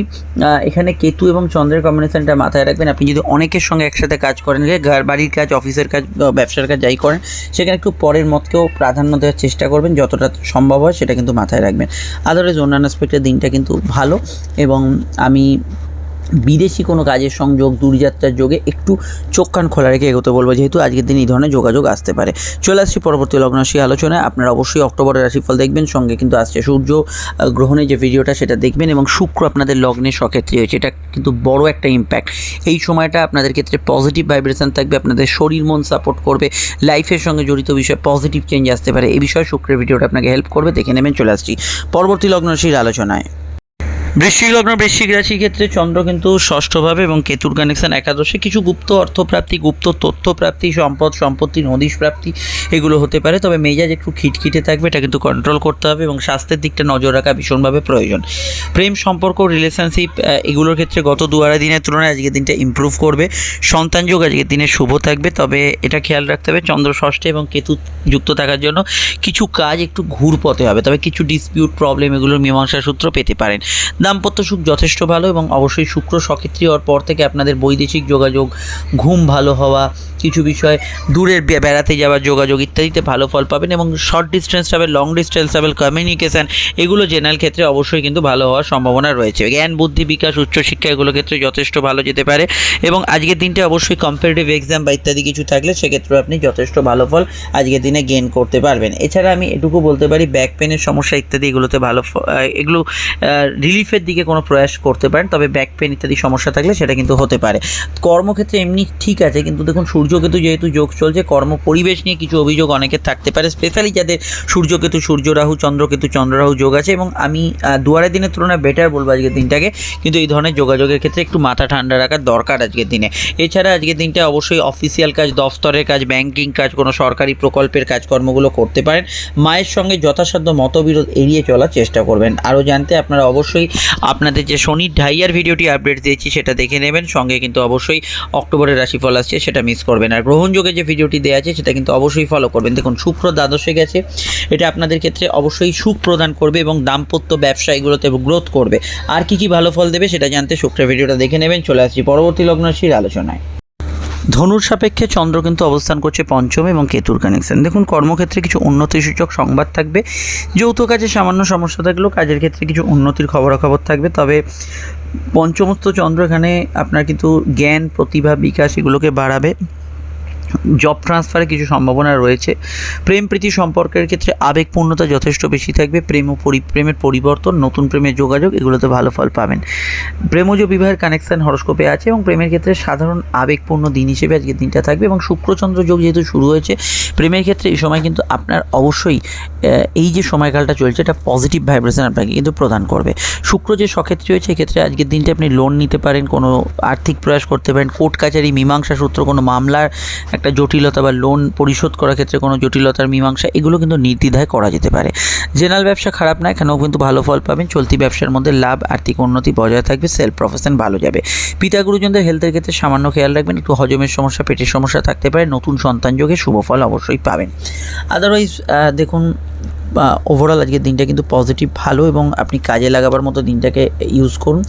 এখানে কেতু এবং চন্দ্রের কম্বিনেশনটা মাথায় রাখবেন। আপনি যদি অনেকের সঙ্গে একসাথে কাজ করেন ঘর, বাড়ির কাজ অফিসের কাজ ব্যবসার কাজ যাই করেন, সেখানে একটু পরের মতকেও প্রাধান্য দেওয়ার চেষ্টা করবেন। যতটা সম্ভব হয় সেটা কিন্তু মাথায় রাখবেন। আদারওয়াইজ অন্যান্য অ্যাসপেক্টের দিনটা কিন্তু ভালো এবং আমি বিদেশি কোনো কাজের সংযোগ, দূরযাত্রার যোগে একটু চোখ কান খোলা রেখে এগোতে বলব, যেহেতু আজকের দিন এই ধরনের যোগাযোগ আসতে পারে। চলে আসছি পরবর্তী লগ্নরাশি আলোচনায়। আপনারা অবশ্যই অক্টোবরের রাশিফল দেখবেন, সঙ্গে কিন্তু আসছে সূর্য গ্রহণের যে ভিডিওটা সেটা দেখবেন এবং শুক্র আপনাদের লগ্নের সক্ষেত্রে হয়েছে এটা কিন্তু বড় একটা ইম্প্যাক্ট এই সময়টা আপনাদের ক্ষেত্রে পজিটিভ ভাইব্রেশন থাকবে, আপনাদের শরীর মন সাপোর্ট করবে লাইফের সঙ্গে জড়িত বিষয়ে পজিটিভ চেঞ্জ আসতে পারে। এই বিষয়ে শুক্রের ভিডিওটা আপনাকে হেল্প করবে, দেখে নেবেন, চলে আসছি পরবর্তী লগ্নরাশির আলোচনায়। বৃশ্চিক লগ্ন, বৃশ্চিক রাশির ক্ষেত্রে চন্দ্র কিন্তু ষষ্ঠভাবে এবং কেতুর কানেকশন একাদশে। কিছু গুপ্ত অর্থপ্রাপ্তি, গুপ্ত তথ্যপ্রাপ্তি, সম্পদ, সম্পত্তি, নদীশ প্রাপ্তি এগুলো হতে পারে, তবে মেজাজ একটু খিটখিটে থাকবে, এটা কিন্তু কন্ট্রোল করতে হবে এবং স্বাস্থ্যের দিকটা নজর রাখা ভীষণভাবে প্রয়োজন। প্রেম, সম্পর্ক রিলেশনশিপ এগুলোর ক্ষেত্রে গত দু আড়াই দিনের তুলনায় আজকের দিনটা ইমপ্রুভ করবে। সন্তান যোগ আজকের দিনে শুভ থাকবে, তবে এটা খেয়াল রাখতে হবে, চন্দ্র ষষ্ঠে এবং কেতু যুক্ত থাকার জন্য কিছু কাজ একটু ঘুরপথে হবে, তবে কিছু ডিসপিউট প্রবলেম এগুলোর মীমাংসা সূত্র পেতে পারেন। দাম্পত্য সুখ যথেষ্ট ভালো এবং অবশ্যই শুক্র সক্ষেত্রী হওয়ার পর থেকে আপনাদের বৈদেশিক যোগাযোগ, ঘুম ভালো হওয়া, কিছু বিষয়, দূরের বেড়াতে যাওয়ার যোগাযোগ ইত্যাদিতে ভালো ফল পাবেন এবং short distance travel long distance travel communication এগুলো জেনারেল ক্ষেত্রে অবশ্যই কিন্তু ভালো হওয়ার সম্ভাবনা রয়েছে। জ্ঞান, বুদ্ধি, বিকাশ উচ্চশিক্ষা এগুলো ক্ষেত্রে যথেষ্ট ভালো যেতে পারে এবং আজকের দিনটা অবশ্যই কম্পারেটিভ এক্সাম বা ইত্যাদি কিছু থাকলে সেক্ষেত্রে আপনি যথেষ্ট ভালো ফল আজকের দিনে গেন করতে পারবেন। এছাড়া আমি এটুকু বলতে পারি ব্যাক পেনের সমস্যা ইত্যাদি এগুলোতে ভালো এগুলো রিলিফের দিকে কোনো প্রয়াস করতে পারেন, তবে ব্যাক পেন ইত্যাদি সমস্যা থাকলে সেটা কিন্তু হতে পারে। কর্মক্ষেত্রে এমনি ঠিক আছে, কিন্তু দেখুন, সূর্যকেতু যেহেতু যোগ চলছে কর্ম পরিবেশ নিয়ে কিছু অভিযোগ অনেকের থাকতে পারে স্পেশালি যাদের সূর্যকেতু সূর্য রাহু চন্দ্রকেতু, চন্দ্ররাহু যোগ আছে, এবং আমি দুয়ারে দিনের তুলনায় বেটার বলব আজকের দিনটাকে, কিন্তু এই ধরনের যোগাযোগের ক্ষেত্রে একটু মাথা ঠান্ডা রাখার দরকার আজকের দিনে। এছাড়া আজকের দিনটা অবশ্যই অফিসিয়াল কাজ, দফতরের কাজ ব্যাংকিং কাজ, কোনো সরকারি প্রকল্পের কাজকর্মগুলো করতে পারেন। মায়ের সঙ্গে যথাসাধ্য মতবিরোধ এড়িয়ে চলার চেষ্টা করবেন। আরও জানতে আপনারা অবশ্যই আপনাদের যে শনির ঢাইয়ার ভিডিওটি আপডেট দিয়েছি, সেটা দেখে নেবেন। সঙ্গে কিন্তু অবশ্যই অক্টোবরের রাশিফল আসছে, সেটা মিস করবেন। আর গ্রহণযোগে যে ভিডিওটি দেওয়া আছে, সেটা কিন্তু অবশ্যই ফলো করবেন। দেখুন, শুক্র দ্বাদশে গেছে। এটা আপনাদের ক্ষেত্রে অবশ্যই সুখ প্রদান করবে এবং দাম্পত্য ব্যবসা এগুলোতে গ্রোথ করবে। আর কি কি ভালো ফল দেবে, সেটা জানতে শুক্রের ভিডিওটা দেখে নেবেন। চলে আসছি পরবর্তী লগ্নশীর আলোচনায়। ধনুর সাপেক্ষে চন্দ্র কিন্তু অবস্থান করছে পঞ্চম এবং কেতুর কানেকশন দেখুন, কর্মক্ষেত্রে কিছু উন্নতিসূচক সংবাদ থাকবে। যৌথ কাজে সামান্য সমস্যা থাকলেও কাজের ক্ষেত্রে কিছু উন্নতির খবরাখবর থাকবে। তবে পঞ্চমস্থ চন্দ্র এখানে আপনার কিন্তু জ্ঞান, প্রতিভা, বিকাশ এগুলোকে বাড়াবে। জব ট্রান্সফারে কিছু সম্ভাবনা রয়েছে। প্রেম প্রীতি সম্পর্কের ক্ষেত্রে আবেগপূর্ণতা যথেষ্ট বেশি থাকবে। প্রেম ও পরি প্রেমের পরিবর্তন, নতুন প্রেমের যোগাযোগ, এগুলোতে ভালো ফল পাবেন। প্রেমজ বিবাহের কানেকশান হরস্কোপে আছে এবং প্রেমের ক্ষেত্রে সাধারণ আবেগপূর্ণ দিন হিসেবে আজকের দিনটা থাকবে এবং শুক্রচন্দ্র যোগ যেহেতু শুরু হয়েছে, প্রেমের ক্ষেত্রে এই সময় কিন্তু আপনার অবশ্যই এই যে সময়কালটা চলছে, এটা পজিটিভ ভাইব্রেশন আপনাকে কিন্তু প্রদান করবে। শুক্র যে সক্ষেত্রে হয়েছে এক্ষেত্রে আজকের দিনটা আপনি লোন নিতে পারেন, কোনো আর্থিক প্রয়াস করতে পারেন, কোর্ট কাছারি মীমাংসা সূত্র, কোনো মামলার একটা জটিলতা বা লোন পরিশোধ করার ক্ষেত্রে কোনো জটিলতার মীমাংসা, এগুলো কিন্তু নির্দ্বিধায় করা যেতে পারে। জেনারেল ব্যবসা খারাপ না এখানেও কিন্তু ভালো ফল পাবেন। চলতি ব্যবসার মধ্যে লাভ, আর্থিক উন্নতি বজায় থাকবে সেলফ প্রফেশন ভালো যাবে। পিতা গুরুজনদের হেলথের ক্ষেত্রে সামান্য খেয়াল রাখবেন, একটু হজমের সমস্যা, পেটের সমস্যা থাকতে পারে, নতুন সন্তান যোগে শুভ ফল অবশ্যই পাবেন। আদারওয়াইজ দেখুন ওভারঅল আজকের দিনটা কিন্তু পজিটিভ ভালো এবং আপনি কাজে লাগাবার মতো দিনটাকে ইউজ করুন।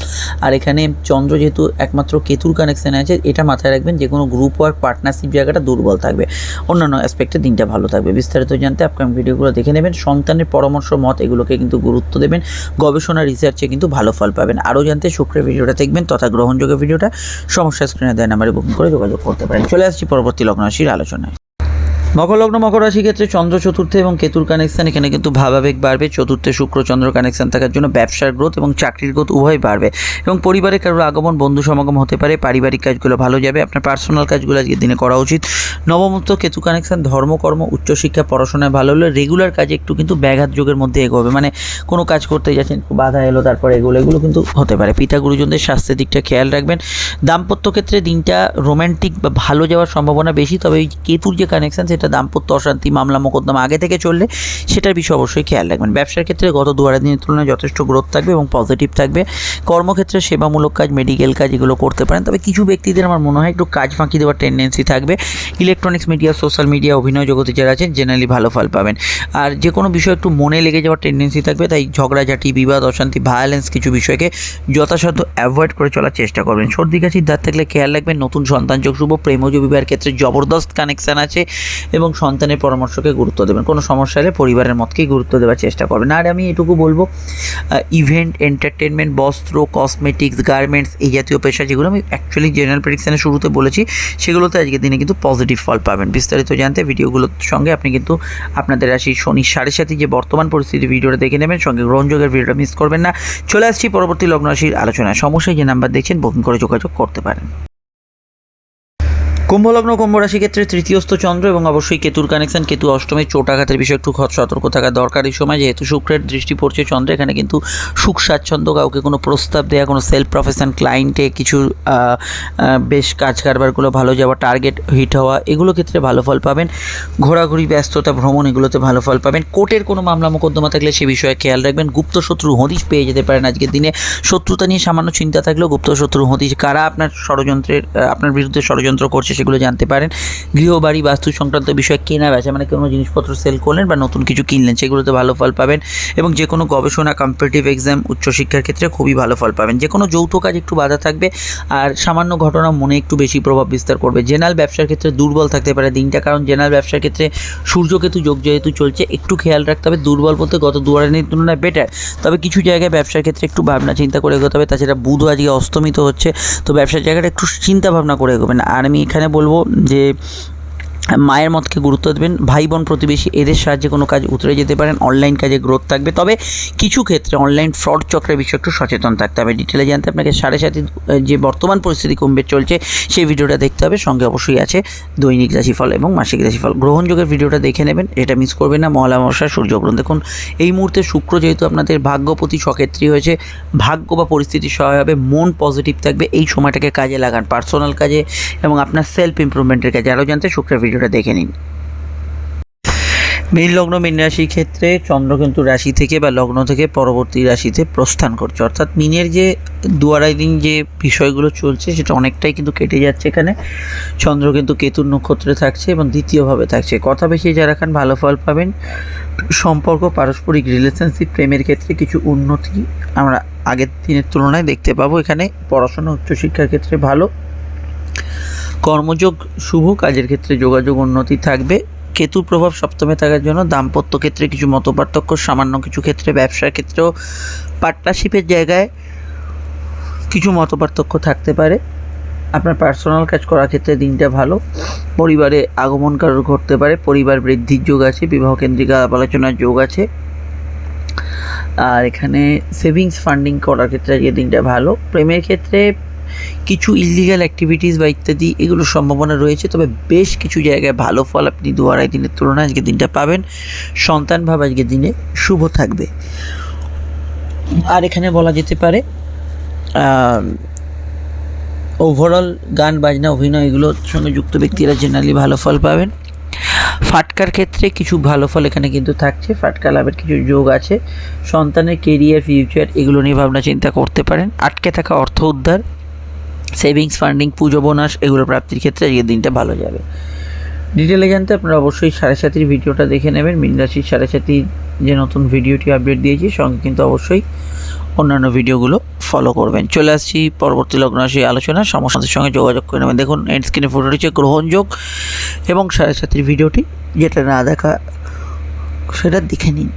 আর এখানে চন্দ্র যেহেতু একমাত্র কেতুর কানেকশানে আছে, এটা মাথায় রাখবেন যে কোনো গ্রুপ ওয়ার্ক পার্টনারশিপ জায়গাটা দুর্বল থাকবে। অন্যান্য অ্যাসপেক্টে দিনটা ভালো থাকবে। বিস্তারিত জানতে আপকামিং ভিডিওগুলো দেখে নেবেন। সন্তানের পরামর্শ, মত এগুলোকে কিন্তু গুরুত্ব দেবেন। গবেষণা রিসার্চে কিন্তু ভালো ফল পাবেন। আরও জানতে শুক্রের ভিডিওটা দেখবেন তথা গ্রহণযোগ্য ভিডিওটা সমস্যা স্ক্রিনে দেয় নাম্বারে বুকিং করে যোগাযোগ করতে পারেন। চলে আসছি পরবর্তী লগ্নরাশির আলোচনায়। মকর লগ্ন মকর রাশি ক্ষেত্রে চন্দ্র চতুর্থে এবং কেতুর কানেকশন এখানে কিন্তু ভাবাবেগ বাড়বে। চতুর্থে শুক্র, চন্দ্র কানেকশন থাকার জন্য ব্যবসার গ্রোথ এবং চাকরির গ্রোথ উভয় বাড়বে। এবং পরিবারে কারোর আগমন, বন্ধু সমাগম হতে পারে, পারিবারিক কাজগুলো ভালো যাবে। আপনার পার্সোনাল কাজগুলো আজকের দিনে করা উচিত। নবমত্ব কেতু কানেকশন ধর্মকর্ম, উচ্চশিক্ষা পড়াশোনায় ভালো হলে রেগুলার কাজে একটু কিন্তু ব্যাঘাত যোগের মধ্যে এগোবে। মানে কোনো কাজ করতে যাচ্ছেন বাধা এলো, তারপরে এগুলো এগুলো কিন্তু হতে পারে। পিতা গুরুজনদের স্বাস্থ্যের দিকটা খেয়াল রাখবেন। দাম্পত্য ক্ষেত্রে দিনটা রোম্যান্টিক বা ভালো যাওয়ার সম্ভাবনা বেশি। তবে এই কেতুর যে কানেকশন সেটা দাম্পত্য অশান্তি মামলা মোকদ্দমা আগে থেকে চললে সেটার বিষয়ে অবশ্যই খেয়াল রাখবেন। ব্যবসার ক্ষেত্রে গত দু আড়াই দিনের তুলনায় যথেষ্ট গ্রোথ থাকবে এবং পজিটিভ থাকবে। কর্মক্ষেত্রে সেবামূলক কাজ মেডিকেল কাজ এগুলো করতে পারেন। তবে কিছু ব্যক্তিদের আমার মনে হয় একটু কাজ ফাঁকি দেওয়ার টেন্ডেন্সি থাকবে। ইলেকট্রনিক্স মিডিয়া সোশ্যাল মিডিয়া অভিনয় জগতে যারা আছেন জেনারেলি ভালো ফল পাবেন। আর যে কোনো বিষয় একটু মনে লেগে যাওয়ার টেন্ডেন্সি থাকবে, তাই ঝগড়াঝাটি, বিবাদ, অশান্তি ভায়োলেন্স কিছু বিষয়কে যথাসাধ্য অ্যাভয়েড করে চলার চেষ্টা করবেন। সর্দি কাশির দাঁত থাকলে খেয়াল রাখবেন, নতুন সন্তান যোগ শুভ প্রেমজ বিবাহের ক্ষেত্রে জবরদস্ত কানেকশান আছে। এবং সন্তানের পরামর্শকে গুরুত্ব দেবেন। কোনো সমস্যা হলে পরিবারের মতকেই গুরুত্ব দেওয়ার চেষ্টা করবেন। আর আমি এটুকু বলব ইভেন্ট এন্টারটেনমেন্ট বস্ত্র কসমেটিক্স গার্মেন্টস এই জাতীয় পেশা যেগুলো আমি অ্যাকচুয়ালি জেনারেল প্রেডিকশানের শুরুতে বলেছি, সেগুলোতে আজকের দিনে কিন্তু পজিটিভ ফল পাবেন। বিস্তারিত জানতে ভিডিওগুলোর সঙ্গে আপনি কিন্তু আপনাদের রাশি শনি সাড়ে সাথে যে বর্তমান পরিস্থিতি ভিডিওটা দেখে নেবেন, সঙ্গে গ্রহণযোগের ভিডিওটা মিস করবেন না। চলে আসছি পরবর্তী লগ্ন রাশির আলোচনায়। সমস্যায় যে নাম্বার দেখছেন বুকিং করে যোগাযোগ করতে পারেন। কুম্ভলগ্ন কুম্ভ রাশি ক্ষেত্রে তৃতীয়স্থ চন্দ্র এবং অবশ্যই কেতুর কানেকশন। কেতু অষ্টমী চোটাঘাতের বিষয়ে একটু সতর্ক থাকা দরকার এই সময়। যেহেতু শুক্রের দৃষ্টি পড়ছে চন্দ্র, এখানে কিন্তু সুখ স্বাচ্ছন্দ্য, কাউকে কোনো প্রস্তাব দেওয়া কোনো সেলফ প্রফেশন ক্লায়েন্টে কিছু বেশ কাজ কারবারগুলো ভালো যাওয়া টার্গেট হিট হওয়া, এগুলো ক্ষেত্রে ভালো ফল পাবেন। ঘোরাঘুরি, ব্যস্ততা, ভ্রমণ, এগুলোতে ভালো ফল পাবেন। কোর্টের কোনো মামলা, মোকদ্দমা থাকলে সে বিষয়ে খেয়াল রাখবেন। গুপ্ত শত্রু হদিশ পেয়ে যেতে পারেন আজকের দিনে। শত্রুতা নিয়ে সামান্য চিন্তা থাকলেও গুপ্ত শত্রু হদিশ, কারা আপনার ষড়যন্ত্রের আপনার বিরুদ্ধে ষড়যন্ত্র করছে সেগুলো জানতে পারেন। গৃহবাড়ি বাস্তু সংক্রান্ত বিষয়ে কেনা, বেচা মানে কোনো জিনিসপত্র সেল করলেন বা নতুন কিছু কিনলেন সেগুলোতে ভালো ফল পাবেন এবং যে কোনো গবেষণা কম্পিটিটিভ এক্সাম উচ্চশিক্ষার ক্ষেত্রে খুবই ভালো ফল পাবেন। যে কোনো যৌথ কাজ একটু বাধা থাকবে আর সামান্য ঘটনা মনে একটু বেশি প্রভাব বিস্তার করবে। জেনারেল ব্যবসার ক্ষেত্রে দুর্বল থাকতে পারে দিনটা, কারণ জেনারেল ব্যবসার ক্ষেত্রে সূর্যকেতু যোগ যেহেতু চলছে, একটু খেয়াল রাখতে হবে। দুর্বল বলতে গত দুয়ারের তুলনায় বেটার তবে কিছু জায়গায় ব্যবসার ক্ষেত্রে একটু ভাবনা চিন্তা করে এগোতে হবে। তাছাড়া বুধ আজকে অস্তমিত হচ্ছে। তো ব্যবসার জায়গাটা একটু চিন্তা ভাবনা করে এগোবেন। আর আমি এখানে বলব যে মায়ের মতকে গুরুত্ব দেবেন ভাই বোন প্রতিবেশী, এদের সাহায্যে কোনো কাজ উতরে যেতে পারেন, অনলাইন কাজে গ্রোথ থাকবে। তবে কিছু ক্ষেত্রে অনলাইন ফ্রড চক্রের বিষয়ে একটু সচেতন থাকতে হবে। ডিটেলে জানতে আপনাকে সাড়ে সাথে যে বর্তমান পরিস্থিতি কুম্ভের চলছে, সেই ভিডিওটা দেখতে হবে। সঙ্গে অবশ্যই আছে দৈনিক রাশিফল এবং মাসিক রাশিফল। গ্রহণযোগের ভিডিওটা দেখে নেবেন, এটা মিস করবেন না। মহালা মশা সূর্যগ্রহণ দেখুন, এই মুহূর্তে শুক্র যেহেতু আপনাদের ভাগ্যপতি সক্ষেত্রী হয়েছে, ভাগ্য বা পরিস্থিতি সহায় হবে মন পজিটিভ থাকবে। এই সময়টাকে কাজে লাগান। পার্সোনাল কাজে এবং আপনার সেলফ ইমপ্রুভমেন্টের কাজে। আরও জানতে শুক্রের ভিডিওটা দেখে নিন। মীন লগ্ন, মীন রাশির ক্ষেত্রে চন্দ্র কিন্তু রাশি থেকে বা লগ্ন থেকে পরবর্তী রাশিতে প্রস্থান করছে। অর্থাৎ মিনের যে দু আড়াই দিন যে বিষয়গুলো চলছে, সেটা অনেকটাই কিন্তু কেটে যাচ্ছে এখানে। চন্দ্র কিন্তু কেতুর নক্ষত্রে থাকছে এবং দ্বিতীয়ভাবে থাকছে। কথা বেশি, যারা খান ভালো ফল পাবেন, সম্পর্ক, পারস্পরিক রিলেশনশিপ প্রেমের ক্ষেত্রে কিছু উন্নতি আমরা আগের দিনের তুলনায় দেখতে পাবো। এখানে পড়াশোনা, উচ্চশিক্ষার ক্ষেত্রে ভালো। কর্মযোগ শুভ, কাজের ক্ষেত্রে যোগাযোগ উন্নতি থাকবে। কেতুর প্রভাব সপ্তমে থাকার জন্য দাম্পত্য ক্ষেত্রে কিছু মতপার্থক্য, সামান্য কিছু ক্ষেত্রে ব্যবসার ক্ষেত্রেও পার্টনারশিপের জায়গায় কিছু মতপার্থক্য থাকতে পারে। আপনার পার্সোনাল কাজ করার ক্ষেত্রে দিনটা ভালো। পরিবারে আগমন কারোর ঘটতে পারে, পরিবার বৃদ্ধির যোগ আছে, বিবাহ কেন্দ্রিক আলাপ আলোচনার যোগ আছে। আর এখানে সেভিংস ফান্ডিং করার ক্ষেত্রে আজকে দিনটা ভালো। প্রেমের ক্ষেত্রে কিছু ইলিগাল অ্যাক্টিভিটিস বা ইত্যাদি এগুলোর সম্ভাবনা রয়েছে, তবে বেশ কিছু জায়গায় ভালো ফল আপনি দু আড়াই দিনের তুলনায় আজকে দিনটা পাবেন। সন্তান ভাব আজকে দিনে শুভ থাকবে। আর এখানে বলা যেতে পারে ওভারঅল গান, বাজনা, অভিনয় এগুলোর সঙ্গে যুক্ত ব্যক্তিরা জেনারেলি ভালো ফল পাবেন। ফাটকার ক্ষেত্রে কিছু ভালো ফল এখানে কিন্তু থাকছে, ফাটকা লাভের কিছু যোগ আছে। সন্তানের কেরিয়ার ফিউচার এগুলো নিয়ে ভাবনা চিন্তা করতে পারেন। আটকে থাকা অর্থ উদ্ধার সেভিংস ফান্ডিং পুজো বোনাস এগুলো প্রাপ্তির ক্ষেত্রে আজকের দিনটা ভালো যাবে। ডিটেলে জানতে আপনারা অবশ্যই সাড়ে সাতির ভিডিওটা দেখে নেবেন। মিন রাশির সাড়ে সাতির যে নতুন ভিডিওটি আপডেট দিয়েছি, সঙ্গে কিন্তু অবশ্যই অন্যান্য ভিডিওগুলো ফলো করবেন। চলে আসছি পরবর্তী লগ্ন রাশি আলোচনা সমস্যাদের সঙ্গে যোগাযোগ করে নেবেন। দেখুন এন্ড স্ক্রিনে ফটো রয়েছে গ্রহণযোগ এবং সাড়ে সাতির ভিডিওটি। যেটা না দেখা সেটা দেখে নিন।